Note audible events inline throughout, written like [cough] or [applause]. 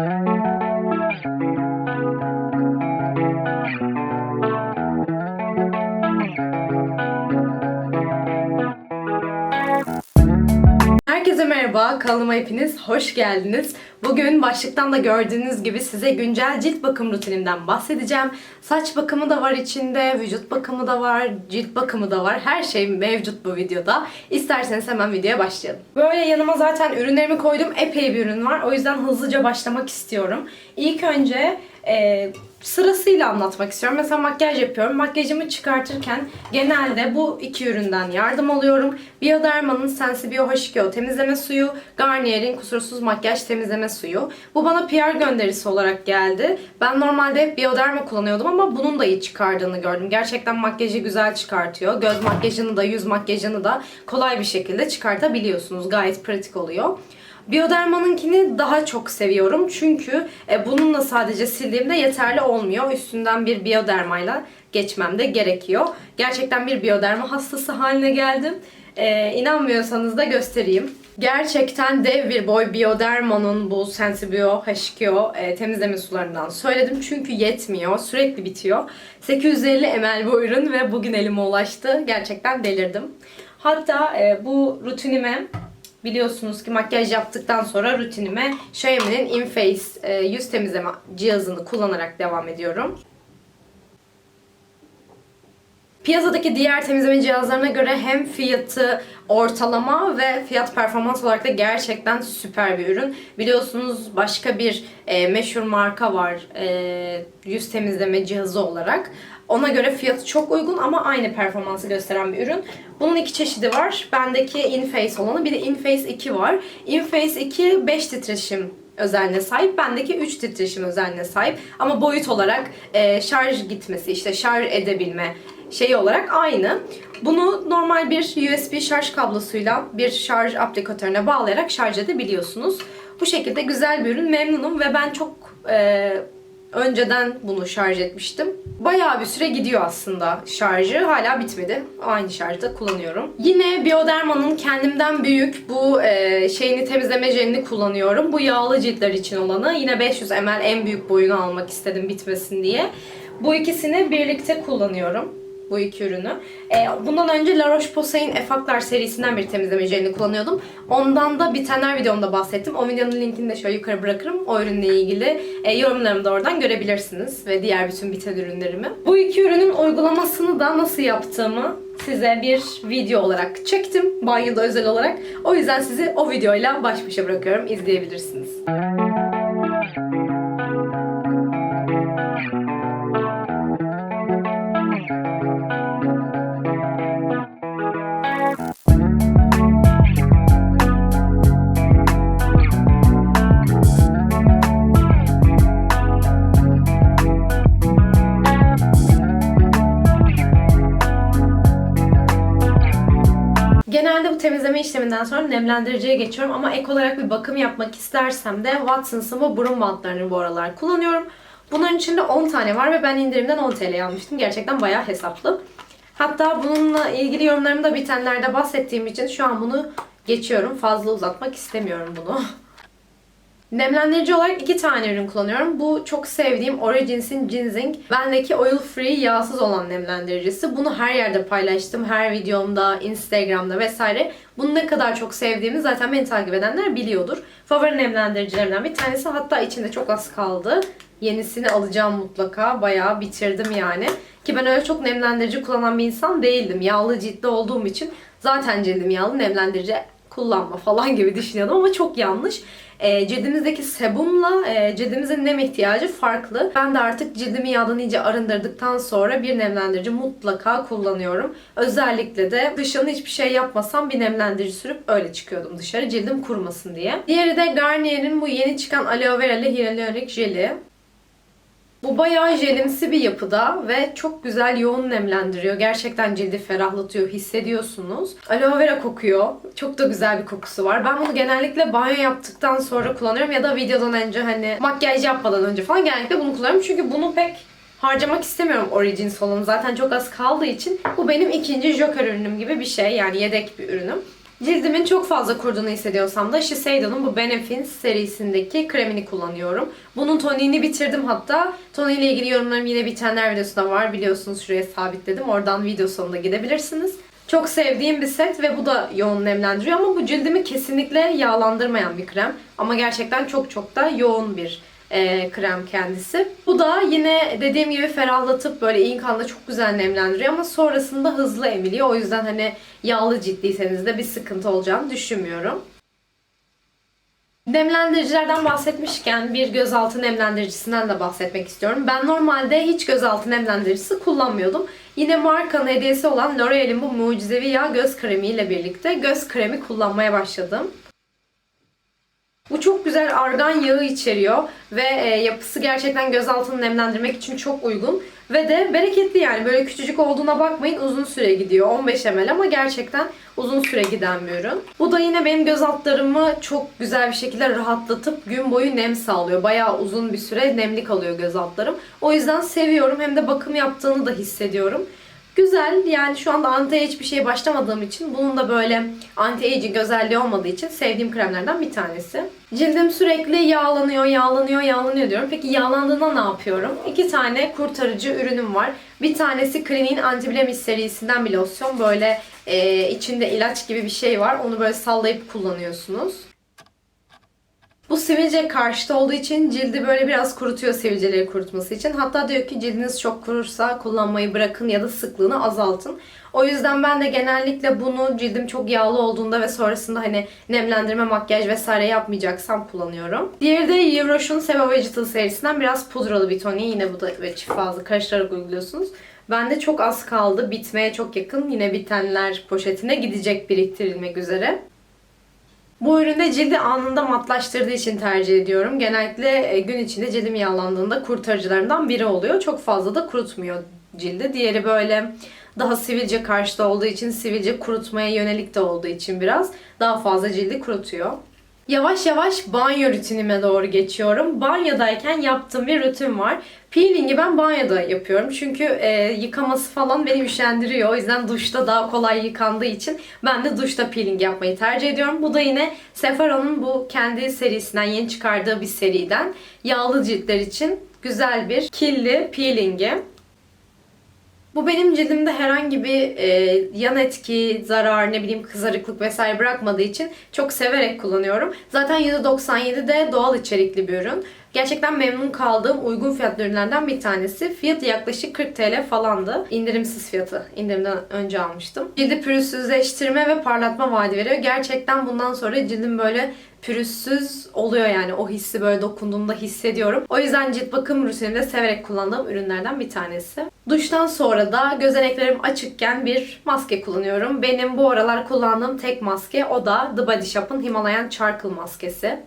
Herkese merhaba, kanalıma hepiniz hoş geldiniz. Bugün başlıktan da gördüğünüz gibi size güncel cilt bakım rutinimden bahsedeceğim. Saç bakımı da var içinde, vücut bakımı da var, cilt bakımı da var. Her şey mevcut bu videoda. İsterseniz hemen videoya başlayalım. Böyle yanıma zaten ürünlerimi koydum. Epey bir ürün var. O yüzden hızlıca başlamak istiyorum. İlk önce e, sırasıyla anlatmak istiyorum. Mesela makyaj yapıyorum. Makyajımı çıkartırken genelde bu iki üründen yardım alıyorum. Bioderma'nın Sensibio H2O temizleme suyu, Garnier'in kusursuz makyaj temizleme suyu. Bu bana PR gönderisi olarak geldi. Ben normalde hep Bioderma kullanıyordum ama bunun da iyi çıkardığını gördüm. Gerçekten makyajı güzel çıkartıyor. Göz makyajını da, yüz makyajını da kolay bir şekilde çıkartabiliyorsunuz. Gayet pratik oluyor. Bioderma'nınkini daha çok seviyorum çünkü e, bununla sadece sildiğimde yeterli olmuyor. Üstünden bir biodermayla geçmem de gerekiyor. Gerçekten bir bioderma hastası haline geldim. E, inanmıyorsanız da göstereyim. Gerçekten dev bir boy Bioderma'nın bu Sensibio H2O e, temizleme sularından söyledim. Çünkü yetmiyor. Sürekli bitiyor. 850 ml bu ürün ve bugün elime ulaştı. Gerçekten delirdim. Hatta e, bu rutinime Biliyorsunuz ki makyaj yaptıktan sonra rutinime Xiaomi'nin InFace e, yüz temizleme cihazını kullanarak devam ediyorum. Piyasadaki diğer temizleme cihazlarına göre hem fiyatı ortalama ve fiyat performans olarak da gerçekten süper bir ürün. Biliyorsunuz başka bir e, meşhur marka var e, yüz temizleme cihazı olarak. Ona göre fiyatı çok uygun ama aynı performansı gösteren bir ürün. Bunun iki çeşidi var. Bendeki InFace olanı bir de InFace 2 var. InFace 2 5 titreşim özelliğine sahip. Bendeki 3 titreşim özelliğine sahip. Ama boyut olarak e, şarj gitmesi, işte şarj edebilme şeyi olarak aynı. Bunu normal bir USB şarj kablosuyla bir şarj aplikatörüne bağlayarak şarj edebiliyorsunuz. Bu şekilde güzel bir ürün. Memnunum ve ben çok e, önceden bunu şarj etmiştim. Bayağı bir süre gidiyor aslında şarjı. Hala bitmedi. Aynı şarjda kullanıyorum. Yine Bioderma'nın kendimden büyük bu e, şeyini temizleme jelini kullanıyorum. Bu yağlı ciltler için olanı. Yine 500 ml en büyük boyunu almak istedim bitmesin diye. Bu ikisini birlikte kullanıyorum bu iki ürünü. Ee, bundan önce La Roche-Posay'in Effaclar serisinden bir temizleme jelini kullanıyordum. Ondan da bitenler videomda bahsettim. O videonun linkini de şöyle yukarı bırakırım. O ürünle ilgili e, yorumlarımı da oradan görebilirsiniz. Ve diğer bütün biten ürünlerimi. Bu iki ürünün uygulamasını da nasıl yaptığımı size bir video olarak çektim. Banyoda özel olarak. O yüzden sizi o videoyla baş başa bırakıyorum. İzleyebilirsiniz. Genelde temizleme işleminden sonra nemlendiriciye geçiyorum ama ek olarak bir bakım yapmak istersem de Watsons'ın bu burun bantlarını bu aralar kullanıyorum. Bunların içinde 10 tane var ve ben indirimden 10 TL almıştım. Gerçekten bayağı hesaplı. Hatta bununla ilgili yorumlarımı da bitenlerde bahsettiğim için şu an bunu geçiyorum. Fazla uzatmak istemiyorum bunu. [laughs] Nemlendirici olarak iki tane ürün kullanıyorum. Bu çok sevdiğim Origins'in Ginseng. Bendeki oil free yağsız olan nemlendiricisi. Bunu her yerde paylaştım. Her videomda, Instagram'da vesaire. Bunu ne kadar çok sevdiğimi zaten beni takip edenler biliyordur. Favori nemlendiricilerimden bir tanesi. Hatta içinde çok az kaldı. Yenisini alacağım mutlaka. Bayağı bitirdim yani. Ki ben öyle çok nemlendirici kullanan bir insan değildim. Yağlı ciltli olduğum için zaten cildim yağlı nemlendirici kullanma falan gibi düşünüyordum ama çok yanlış. E, cildimizdeki sebumla e, cildimizin nem ihtiyacı farklı. Ben de artık cildimi yağdan iyice arındırdıktan sonra bir nemlendirici mutlaka kullanıyorum. Özellikle de dışını hiçbir şey yapmasam bir nemlendirici sürüp öyle çıkıyordum dışarı cildim kurumasın diye. Diğeri de Garnier'in bu yeni çıkan aloe veralı hyaluronik jeli. Bayağı jelimsi bir yapıda ve çok güzel yoğun nemlendiriyor. Gerçekten cildi ferahlatıyor, hissediyorsunuz. Aloe vera kokuyor. Çok da güzel bir kokusu var. Ben bunu genellikle banyo yaptıktan sonra kullanıyorum ya da videodan önce hani makyaj yapmadan önce falan genellikle bunu kullanıyorum. Çünkü bunu pek harcamak istemiyorum Origins olanı. Zaten çok az kaldığı için bu benim ikinci Joker ürünüm gibi bir şey. Yani yedek bir ürünüm. Cildimin çok fazla kurduğunu hissediyorsam da Shiseido'nun bu Benefin serisindeki kremini kullanıyorum. Bunun toniğini bitirdim hatta. Toniğiyle ilgili yorumlarım yine bitenler videosu da var. Biliyorsunuz şuraya sabitledim. Oradan video sonunda gidebilirsiniz. Çok sevdiğim bir set ve bu da yoğun nemlendiriyor ama bu cildimi kesinlikle yağlandırmayan bir krem. Ama gerçekten çok çok da yoğun bir e, krem kendisi. Bu da yine dediğim gibi ferahlatıp böyle iyi kanla çok güzel nemlendiriyor ama sonrasında hızlı emiliyor. O yüzden hani yağlı cildiyseniz de bir sıkıntı olacağını düşünmüyorum. Nemlendiricilerden bahsetmişken bir gözaltı nemlendiricisinden de bahsetmek istiyorum. Ben normalde hiç gözaltı nemlendiricisi kullanmıyordum. Yine markanın hediyesi olan L'Oreal'in bu mucizevi yağ göz kremi ile birlikte göz kremi kullanmaya başladım. Bu çok güzel argan yağı içeriyor ve e, yapısı gerçekten göz altını nemlendirmek için çok uygun. Ve de bereketli yani böyle küçücük olduğuna bakmayın uzun süre gidiyor 15 ml ama gerçekten uzun süre giden bir ürün. Bu da yine benim göz altlarımı çok güzel bir şekilde rahatlatıp gün boyu nem sağlıyor. Bayağı uzun bir süre nemli kalıyor göz altlarım. O yüzden seviyorum hem de bakım yaptığını da hissediyorum. Güzel yani şu anda anti-age bir şeye başlamadığım için bunun da böyle anti-aging özelliği olmadığı için sevdiğim kremlerden bir tanesi. Cildim sürekli yağlanıyor, yağlanıyor, yağlanıyor diyorum. Peki yağlandığında ne yapıyorum? İki tane kurtarıcı ürünüm var. Bir tanesi Clinique'in Anti-Blemish serisinden bir losyon. Böyle e, içinde ilaç gibi bir şey var. Onu böyle sallayıp kullanıyorsunuz. Bu sivilce karşıtı olduğu için cildi böyle biraz kurutuyor sivilceleri kurutması için. Hatta diyor ki cildiniz çok kurursa kullanmayı bırakın ya da sıklığını azaltın. O yüzden ben de genellikle bunu cildim çok yağlı olduğunda ve sonrasında hani nemlendirme, makyaj vesaire yapmayacaksam kullanıyorum. Diğeri de Euroshun Seva Vegetal serisinden biraz pudralı bir toniği. Yine bu da ve çift fazla karıştırarak uyguluyorsunuz. Bende çok az kaldı. Bitmeye çok yakın. Yine bitenler poşetine gidecek biriktirilmek üzere. Bu üründe cildi anında matlaştırdığı için tercih ediyorum. Genellikle e, gün içinde cildim yağlandığında kurtarıcılarından biri oluyor. Çok fazla da kurutmuyor cildi. Diğeri böyle daha sivilce karşıtı olduğu için sivilce kurutmaya yönelik de olduğu için biraz daha fazla cildi kurutuyor. Yavaş yavaş banyo rutinime doğru geçiyorum. Banyodayken yaptığım bir rutin var. Peeling'i ben banyoda yapıyorum. Çünkü e, yıkaması falan beni üşendiriyor. O yüzden duşta daha kolay yıkandığı için ben de duşta peeling yapmayı tercih ediyorum. Bu da yine Sephora'nın bu kendi serisinden yeni çıkardığı bir seriden yağlı ciltler için güzel bir killi peelingi. Bu benim cildimde herhangi bir e, yan etki, zarar, ne bileyim kızarıklık vesaire bırakmadığı için çok severek kullanıyorum. Zaten %97 de doğal içerikli bir ürün. Gerçekten memnun kaldığım uygun fiyatlı ürünlerden bir tanesi. Fiyatı yaklaşık 40 TL falandı. İndirimsiz fiyatı. İndirimden önce almıştım. Cildi pürüzsüzleştirme ve parlatma vaadi veriyor. Gerçekten bundan sonra cildim böyle pürüzsüz oluyor yani. O hissi böyle dokunduğumda hissediyorum. O yüzden cilt bakım rutinimde severek kullandığım ürünlerden bir tanesi. Duştan sonra da gözeneklerim açıkken bir maske kullanıyorum. Benim bu aralar kullandığım tek maske o da The Body Shop'ın Himalayan Charcoal maskesi.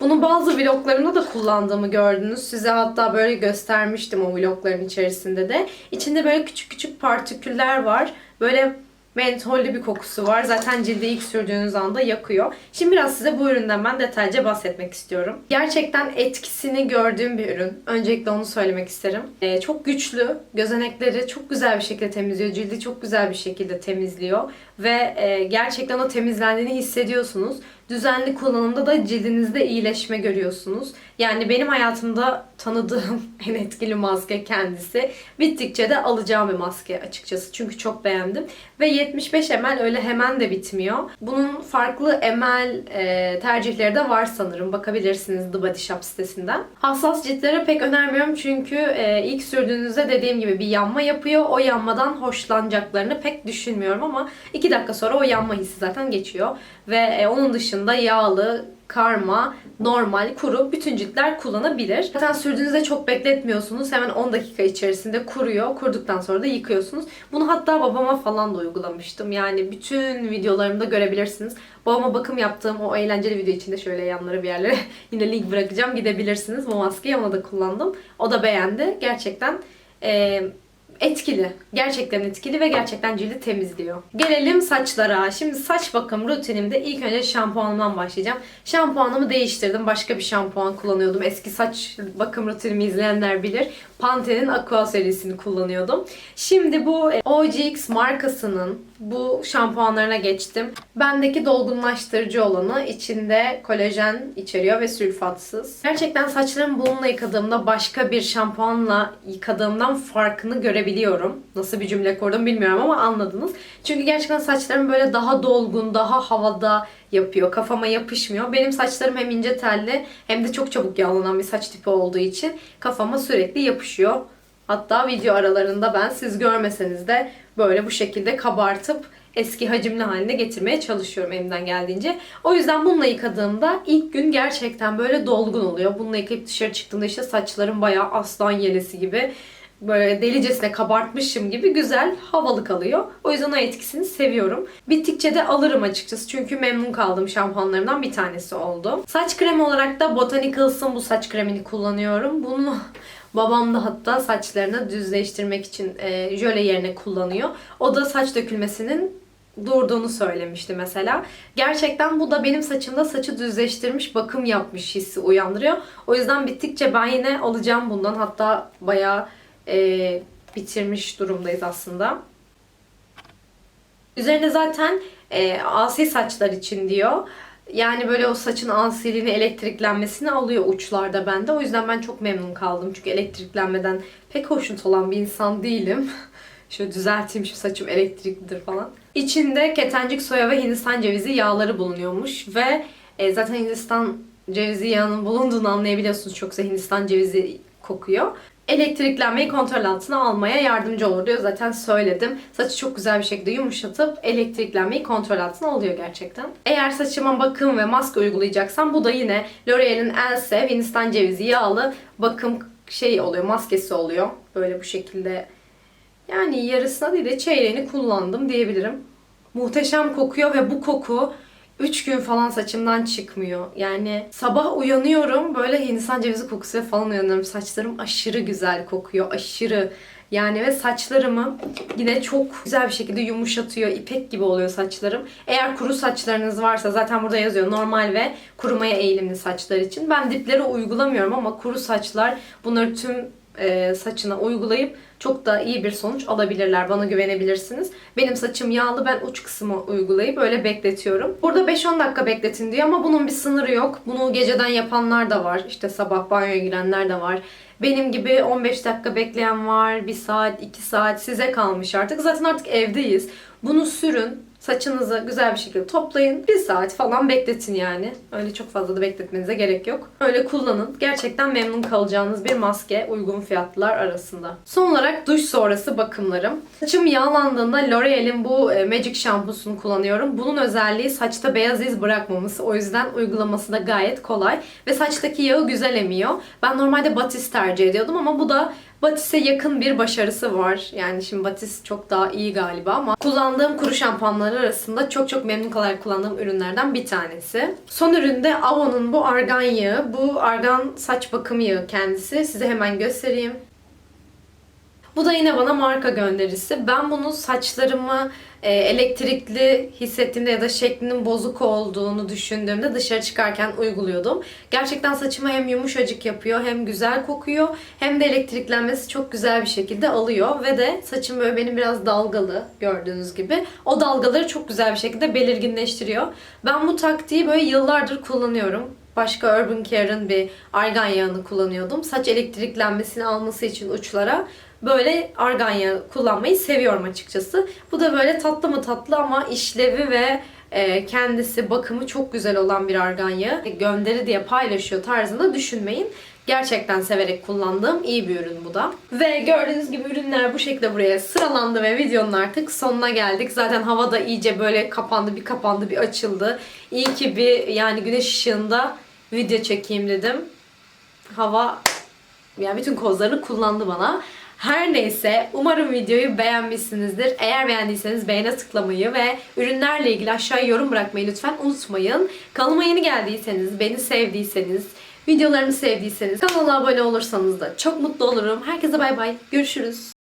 Bunu bazı vloglarımda da kullandığımı gördünüz. Size hatta böyle göstermiştim o vlogların içerisinde de. İçinde böyle küçük küçük partiküller var. Böyle mentollü bir kokusu var. Zaten cilde ilk sürdüğünüz anda yakıyor. Şimdi biraz size bu üründen ben detaylıca bahsetmek istiyorum. Gerçekten etkisini gördüğüm bir ürün. Öncelikle onu söylemek isterim. Ee, çok güçlü. Gözenekleri çok güzel bir şekilde temizliyor. Cildi çok güzel bir şekilde temizliyor. Ve e, gerçekten o temizlendiğini hissediyorsunuz. Düzenli kullanımda da cildinizde iyileşme görüyorsunuz. Yani benim hayatımda tanıdığım [laughs] en etkili maske kendisi. Bittikçe de alacağım bir maske açıkçası. Çünkü çok beğendim. Ve 75 ml öyle hemen de bitmiyor. Bunun farklı ml e, tercihleri de var sanırım. Bakabilirsiniz The Body Shop sitesinden. Hassas ciltlere pek önermiyorum çünkü e, ilk sürdüğünüzde dediğim gibi bir yanma yapıyor. O yanmadan hoşlanacaklarını pek düşünmüyorum ama 2 dakika sonra o yanma hissi zaten geçiyor. Ve e, onun dışında yağlı, karma, normal, kuru bütün ciltler kullanabilir. Zaten sürdüğünüzde çok bekletmiyorsunuz. Hemen 10 dakika içerisinde kuruyor. Kuruduktan sonra da yıkıyorsunuz. Bunu hatta babama falan da uygulamıştım. Yani bütün videolarımda görebilirsiniz. Babama bakım yaptığım o eğlenceli video içinde şöyle yanlara bir yerlere [laughs] yine link bırakacağım. Gidebilirsiniz. Bu maskeyi ona da kullandım. O da beğendi. Gerçekten eee etkili. Gerçekten etkili ve gerçekten cildi temizliyor. Gelelim saçlara. Şimdi saç bakım rutinimde ilk önce şampuanımdan başlayacağım. Şampuanımı değiştirdim. Başka bir şampuan kullanıyordum. Eski saç bakım rutinimi izleyenler bilir. Pantene'in Aqua serisini kullanıyordum. Şimdi bu OGX markasının bu şampuanlarına geçtim. Bendeki dolgunlaştırıcı olanı içinde kolajen içeriyor ve sülfatsız. Gerçekten saçlarımı bununla yıkadığımda başka bir şampuanla yıkadığımdan farkını görebiliyorum. Nasıl bir cümle kurdum bilmiyorum ama anladınız. Çünkü gerçekten saçlarım böyle daha dolgun, daha havada yapıyor. Kafama yapışmıyor. Benim saçlarım hem ince telli hem de çok çabuk yağlanan bir saç tipi olduğu için kafama sürekli yapışıyor. Hatta video aralarında ben siz görmeseniz de böyle bu şekilde kabartıp eski hacimli haline getirmeye çalışıyorum elimden geldiğince. O yüzden bununla yıkadığımda ilk gün gerçekten böyle dolgun oluyor. Bununla yıkayıp dışarı çıktığımda işte saçlarım bayağı aslan yelesi gibi böyle delicesine kabartmışım gibi güzel havalı kalıyor. O yüzden o etkisini seviyorum. Bittikçe de alırım açıkçası. Çünkü memnun kaldığım şampuanlarımdan bir tanesi oldu. Saç kremi olarak da Botanicals'ın bu saç kremini kullanıyorum. Bunu babam da hatta saçlarını düzleştirmek için e, jöle yerine kullanıyor. O da saç dökülmesinin durduğunu söylemişti mesela. Gerçekten bu da benim saçımda saçı düzleştirmiş, bakım yapmış hissi uyandırıyor. O yüzden bittikçe ben yine alacağım bundan. Hatta bayağı e, bitirmiş durumdayız aslında. Üzerine zaten e, asi saçlar için diyor. Yani böyle o saçın asiliğini, elektriklenmesini alıyor uçlarda bende. O yüzden ben çok memnun kaldım. Çünkü elektriklenmeden pek hoşnut olan bir insan değilim. [laughs] Şöyle düzelteyim şu saçım elektriklidir falan. İçinde ketencik soya ve hindistan cevizi yağları bulunuyormuş. Ve e, zaten hindistan cevizi yağının bulunduğunu anlayabiliyorsunuz. Çoksa hindistan cevizi kokuyor elektriklenmeyi kontrol altına almaya yardımcı olur diyor. Zaten söyledim. Saçı çok güzel bir şekilde yumuşatıp elektriklenmeyi kontrol altına alıyor gerçekten. Eğer saçıma bakım ve maske uygulayacaksam bu da yine L'Oreal'in Else Hindistan cevizi yağlı bakım şey oluyor, maskesi oluyor. Böyle bu şekilde yani yarısına değil de çeyreğini kullandım diyebilirim. Muhteşem kokuyor ve bu koku 3 gün falan saçımdan çıkmıyor. Yani sabah uyanıyorum böyle Hindistan cevizi kokusuyla falan uyanıyorum. Saçlarım aşırı güzel kokuyor. Aşırı. Yani ve saçlarımı yine çok güzel bir şekilde yumuşatıyor. İpek gibi oluyor saçlarım. Eğer kuru saçlarınız varsa zaten burada yazıyor normal ve kurumaya eğilimli saçlar için. Ben dipleri uygulamıyorum ama kuru saçlar bunları tüm e, saçına uygulayıp çok da iyi bir sonuç alabilirler. Bana güvenebilirsiniz. Benim saçım yağlı. Ben uç kısmı uygulayıp öyle bekletiyorum. Burada 5-10 dakika bekletin diyor ama bunun bir sınırı yok. Bunu geceden yapanlar da var. İşte sabah banyoya girenler de var. Benim gibi 15 dakika bekleyen var. 1 saat, 2 saat size kalmış artık. Zaten artık evdeyiz. Bunu sürün. Saçınızı güzel bir şekilde toplayın. Bir saat falan bekletin yani. Öyle çok fazla da bekletmenize gerek yok. Öyle kullanın. Gerçekten memnun kalacağınız bir maske uygun fiyatlar arasında. Son olarak duş sonrası bakımlarım. Saçım yağlandığında L'Oreal'in bu e, Magic şampusunu kullanıyorum. Bunun özelliği saçta beyaz iz bırakmaması. O yüzden uygulaması da gayet kolay. Ve saçtaki yağı güzel emiyor. Ben normalde Batis tercih ediyordum ama bu da Batis'e yakın bir başarısı var. Yani şimdi Batis çok daha iyi galiba ama kullandığım kuru şampuanlar arasında çok çok memnun kalarak kullandığım ürünlerden bir tanesi. Son üründe Avon'un bu argan yağı. Bu argan saç bakım yağı kendisi. Size hemen göstereyim. Bu da yine bana marka gönderisi. Ben bunu saçlarımı e, elektrikli hissettiğimde ya da şeklinin bozuk olduğunu düşündüğümde dışarı çıkarken uyguluyordum. Gerçekten saçımı hem yumuşacık yapıyor hem güzel kokuyor hem de elektriklenmesi çok güzel bir şekilde alıyor ve de saçım böyle benim biraz dalgalı gördüğünüz gibi. O dalgaları çok güzel bir şekilde belirginleştiriyor. Ben bu taktiği böyle yıllardır kullanıyorum. Başka Urban Care'ın bir argan yağını kullanıyordum. Saç elektriklenmesini alması için uçlara böyle argan yağı kullanmayı seviyorum açıkçası. Bu da böyle tatlı mı tatlı ama işlevi ve e, kendisi bakımı çok güzel olan bir argan yağı. Gönderi diye paylaşıyor tarzında düşünmeyin. Gerçekten severek kullandığım iyi bir ürün bu da. Ve gördüğünüz gibi ürünler bu şekilde buraya sıralandı ve videonun artık sonuna geldik. Zaten hava da iyice böyle kapandı, bir kapandı, bir açıldı. İyi ki bir yani güneş ışığında video çekeyim dedim. Hava yani bütün kozlarını kullandı bana. Her neyse umarım videoyu beğenmişsinizdir. Eğer beğendiyseniz beğene tıklamayı ve ürünlerle ilgili aşağıya yorum bırakmayı lütfen unutmayın. Kanalıma yeni geldiyseniz, beni sevdiyseniz, videolarımı sevdiyseniz kanala abone olursanız da çok mutlu olurum. Herkese bay bay. Görüşürüz.